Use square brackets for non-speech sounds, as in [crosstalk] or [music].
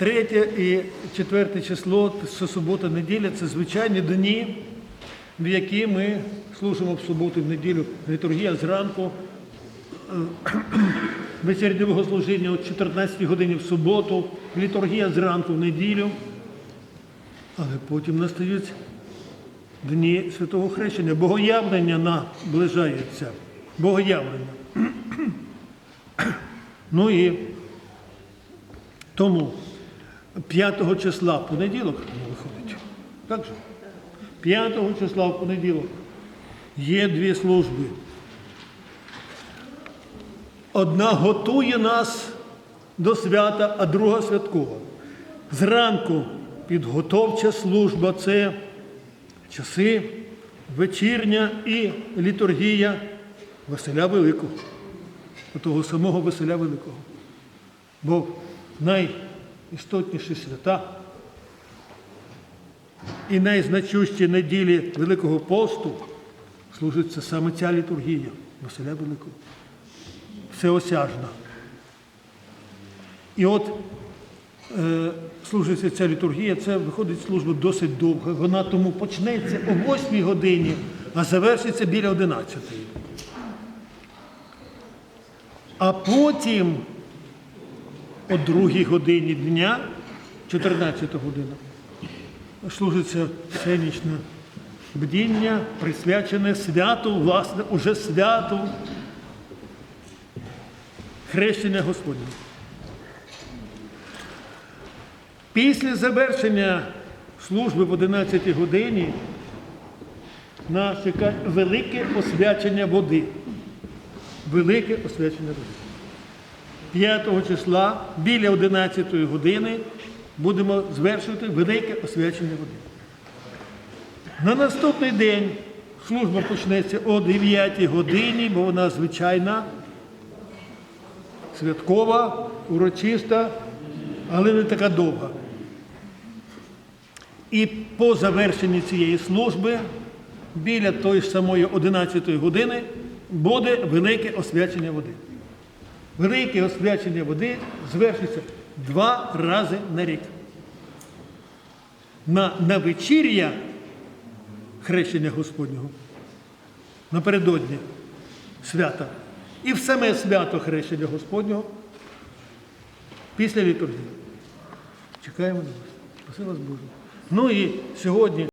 Третє і четверте число, це субота, неділя, це звичайні дні, в які ми служимо в суботу, в неділю. Літургія зранку, е, [clears throat] вечірнє богослужіння о 14 годині в суботу, літургія зранку в неділю. Але потім настають дні Святого Хрещення. Богоявлення наближається. Богоявлення. [clears throat] Ну і тому 5 числа в понеділок виходить. Так же? 5 числа в понеділок є дві служби. Одна готує нас до свята, а друга святкова. Зранку підготовча служба це часи, вечірня і літургія Василя Великого, того самого Василя Великого. Бо найістотніші свята і найзначущі неділі Великого посту служиться саме ця літургія Василя Великого. Всеосяжна. І от е, служиться ця літургія, це виходить служба досить довга. Вона тому почнеться о 8 годині, а завершиться біля 11. А потім о 2 годині дня, 14 година, служиться всенічне бдіння, присвячене святу, власне, уже святу хрещення Господнього. Після завершення служби в 11 годині нас чекає велике освячення води. Велике освячення води. 5 числа біля 11 години будемо звершувати велике освячення води. На наступний день служба почнеться о 9 годині, бо вона звичайна, святкова, урочиста, але не така довга. І по завершенні цієї служби біля тої ж самої 11 години буде велике освячення води. Велике освячення води звершиться два рази на рік. На, на вечір'я хрещення Господнього напередодні свята. І в саме свято хрещення Господнього після літургії. Чекаємо на вас. Спаси вас Боже. Ну і сьогодні.